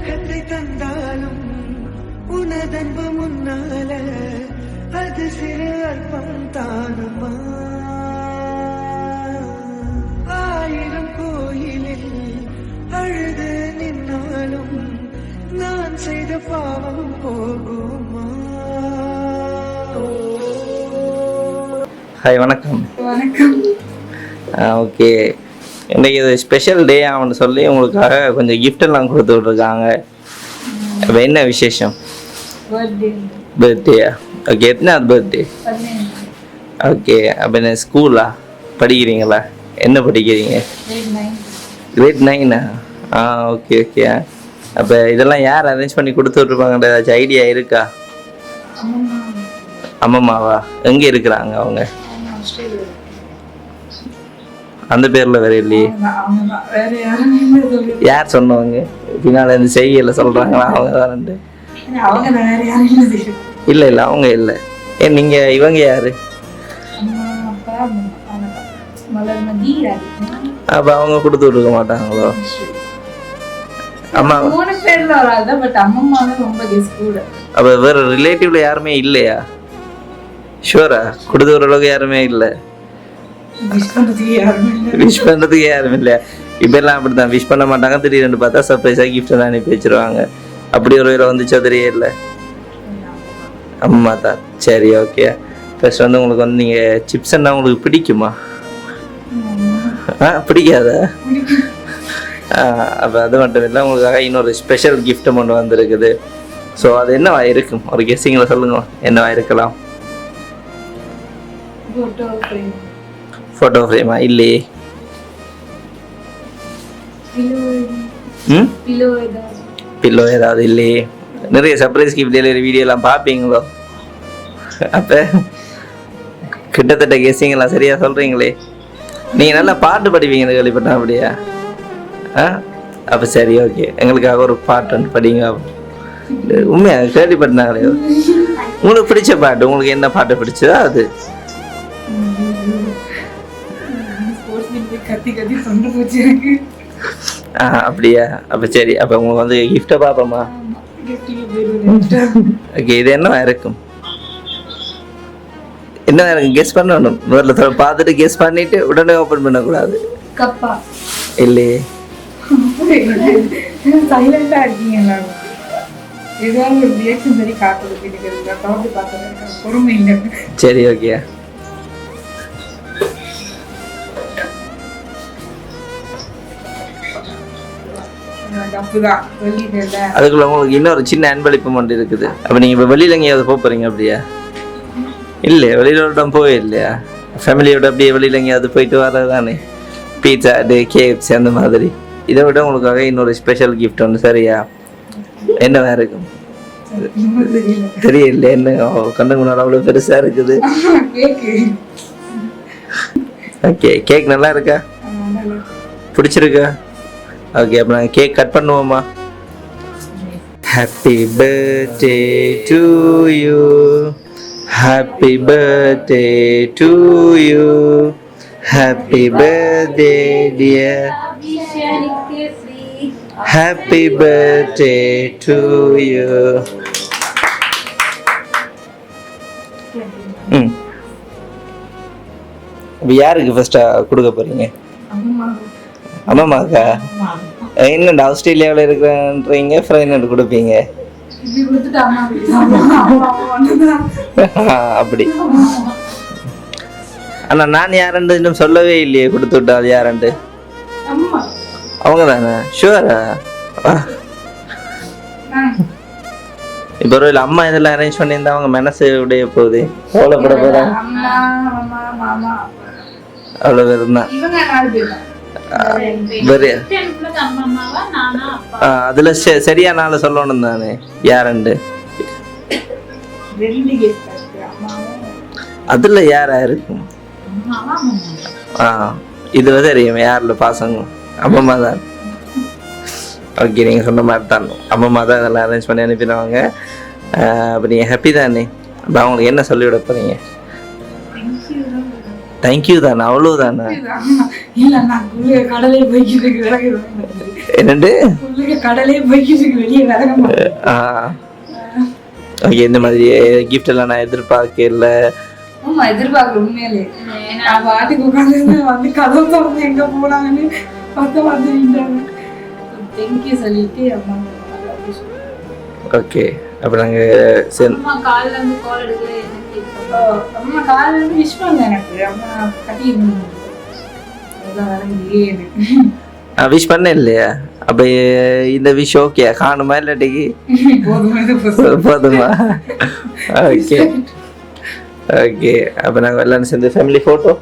உலகத்தை தந்தாலும் உனதன்பு முன்னால அது சிறு அற்பம் தானுமா? ஆயிரம் கோயிலில் அழுது நின்னாலும் நான் செய்த பாவம் போகுமா? ஹாய் வணக்கம். வணக்கம். ஓகே இன்றைக்கி இது ஸ்பெஷல் டே அவனு சொல்லி உங்களுக்காக கொஞ்சம் gift எல்லாம் கொடுத்து விட்ருக்காங்க அப்போ என்ன விசேஷம்? பர்த்டே பர்த்டேயா ஓகே எத்தனாவது பர்த்டே ஓகே அப்போ என்ன ஸ்கூலா படிக்கிறீங்களா? என்ன படிக்கிறீங்க? கிரேட் நைனா ஆ? ஓகே ஓகே அப்போ இதெல்லாம் யார் அரேஞ்ச் பண்ணி கொடுத்து விட்ருப்பாங்கன்ற ஏதாச்சும் ஐடியா இருக்கா? அம்மம்மா அம்மம்மாவா? எங்கே இருக்கிறாங்க அவங்க? அந்த பேரில் வேற இல்லையே. யார் சொன்னவங்க? பின்னால் இந்த செய்கையில் சொல்கிறாங்களா அவங்க தானே இல்லை இல்லை அவங்க இல்லை. ஏ நீங்கள் இவங்க யார்? அவங்க அப்போ அவங்க கொடுத்து விட்டுக்க மாட்டாங்களோ? அம்மா மூணு பேர்ல வராது பட் ரொம்ப கூட அப்போ வேறு ரிலேட்டிவ்ல யாருமே இல்லையா? ஷுவரா கொடுத்து விடுற அளவுக்கு யாருமே இல்லை. விஷ் பண்றதுக்கு யாருமே இல்லை? விஷ் பண்ணுறதுக்கு யாரும் இல்லையா இப்போ எல்லாம் அப்படி தான் விஷ் பண்ண மாட்டாங்க. திடீர்னு பார்த்தா சர்ப்ரைஸாக gift எல்லாம் அனுப்பி வச்சிருவாங்க. அப்படி ஒரு வேலை வந்துச்சோ தெரியல அம்மா தான் சரி ஓகே ஃபர்ஸ்ட் வந்து உங்களுக்கு வந்து நீங்கள் சிப்ஸ் என்ன உங்களுக்கு பிடிக்குமா? ஆ பிடிக்காதா? அப்போ அது மட்டும் இல்லை. உங்களுக்காக இன்னொரு ஸ்பெஷல் gift ஒன்று வந்திருக்குது. ஸோ அது என்னவா இருக்கும்? ஒரு கெஸ்ஸிங்கில் சொல்லுங்க. என்னவா இருக்கலாம்? ஃபோட்டோ ஃப்ரேமா இல்லையே பில்லோ ஏதாவது இல்லையே நிறைய சர்ப்ரைஸ் கிஃப்ட் டெலிவரி வீடியோலாம் பார்ப்பீங்களோ? அப்போ கிட்டத்தட்ட கெஸ்ஸிங்கெல்லாம் சரியா சொல்கிறீங்களே நீங்கள் நல்லா பாட்டு படிப்பீங்கன்னு கேள்விப்பட்டேன் அப்படியா? ஆ? அப்போ சரி ஓகே எங்களுக்காக ஒரு பாட்டு ஒன்று படிங்க. உண்மையா? கேள்விப்பட்டாங்களே உங்களுக்கு பிடிச்ச பாட்டு உங்களுக்கு என்ன பாட்டு பிடிச்சதோ அது. கத்தி கத்தி தொண்டு போச்சு எனக்கு. ஆ அப்படியா? அப்போ சரி அப்போ உங்களுக்கு வந்து கிஃப்ட்டை பார்ப்போமா? ஓகே இது என்ன இருக்கும்? என்ன எனக்கு கெஸ் பண்ணணும். முதல்ல பார்த்துட்டு கெஸ் பண்ணிட்டு உடனே ஓப்பன் பண்ணக்கூடாது. கப்பா. இல்லையே. ஏதாவது ஒரு ரியாக்ஷன் பொறுமை இல்லை. சரி ஓகே அதுக்குள்ள உங்களுக்கு இன்னொரு சின்ன அன்பளிப்பு மட்டும் இருக்குது. அப்போ நீங்கள் இப்போ வெளியில் எங்கேயாவது போக போகிறீங்க அப்படியா? இல்லையா வெளியிலோட போவே இல்லையா? ஃபேமிலியோட அப்படியே வெளியில் எங்கேயாவது போயிட்டு வர்றது தானே பீட்சா டே கேப்ஸ் அந்த மாதிரி. இதை விட உங்களுக்காக இன்னொரு ஸ்பெஷல் கிஃப்ட் ஒன்று சரியா? என்னவா இருக்கும்? இன்னும் தெரியல என்ன? கண்ணுக்கு முன்னாடி அவ்வளோ பெருசாக இருக்குது. ஓகே கேக் நல்லா இருக்கா. பிடிச்சிருக்கா? ஓகே அப்போ நாங்கள் கேக் கட் பண்ணுவோமா happy birthday to you happy birthday to you happy birthday dear happy birthday to you hmm இப்போ யாருக்கு ஃபர்ஸ்ட்டாக கொடுக்க போகிறீங்க அம்மா என்னண்டா ஆஸ்திரேலியாவில் இருக்கிறன்றீங்க ஃப்ரெண்ட் கொடுப்பீங்க? அப்படி ஆனா நான் யாருன்னு இன்னும் சொல்லவே இல்லையே கொடுத்து விட்டா அது யாருண்டு அவங்க தானே ஷுவரா இப்போ ஒரு அம்மா இதெல்லாம் அரேஞ்ச் பண்ணியிருந்தா அவங்க மனசு உடைய போகுது. கவலைப்பட போகிறாங்க அவ்வளோ பேர் தான். அதுல செ- சரியான ஆளை சொல்லணும் தானே. யாருண்டு அதுல யாரா இருக்கும்? ஆ இதுல தெரியும். யாருல பாசங்க அம்மம்மா தான். ஓகே நீங்கள் சொன்ன மாதிரி தான். அம்மம்மா தான் இதெல்லாம் அரேஞ்ச் பண்ணி அனுப்பிடுவாங்க. அப்போ நீங்கள் ஹாப்பி தானே? அப்போ அவங்களுக்கு என்ன சொல்லிவிட போகிறீங்க தேங்க்யூ தானே அவ்வளவுதானே இல்ல நான் உள்ளே கடலே போய்க்கிட்டு விலக. என்னண்டு உள்ளே கடலே போய்க்கிட்டு வெளியே விலக. ஆ ஓகே இந்த மாதிரி கிஃப்ட் எல்லாம் நான் எதிர்பார்க்கல ஆமா எதிர்பார்க்கல உண்மையிலே நான் பாட்டுக்கு உட்காந்து வந்து கதவு திறந்து எங்க போனாங்கன்னு பார்த்தா வந்து நின்றாங்க தேங்க்யூ சொல்லிட்டு அம்மா. ஓகே அப்போ நாங்கள் காலைல இருந்து கால் எடுக்கல அம்மா காலையில இருந்து விஷ் பண்ணல எனக்கு. அம்மா கட்டி இருந்தாங்க விஷ் பண்ண இல்லையா? அப்போ இந்த விஷ் ஓகே காணுமா இல்லாட்டிக்கு. போதுமா? ஓகே ஓகே அப்போ நாங்கள் எல்லாரும் சேர்ந்து ஃபேமிலி ஃபோட்டோ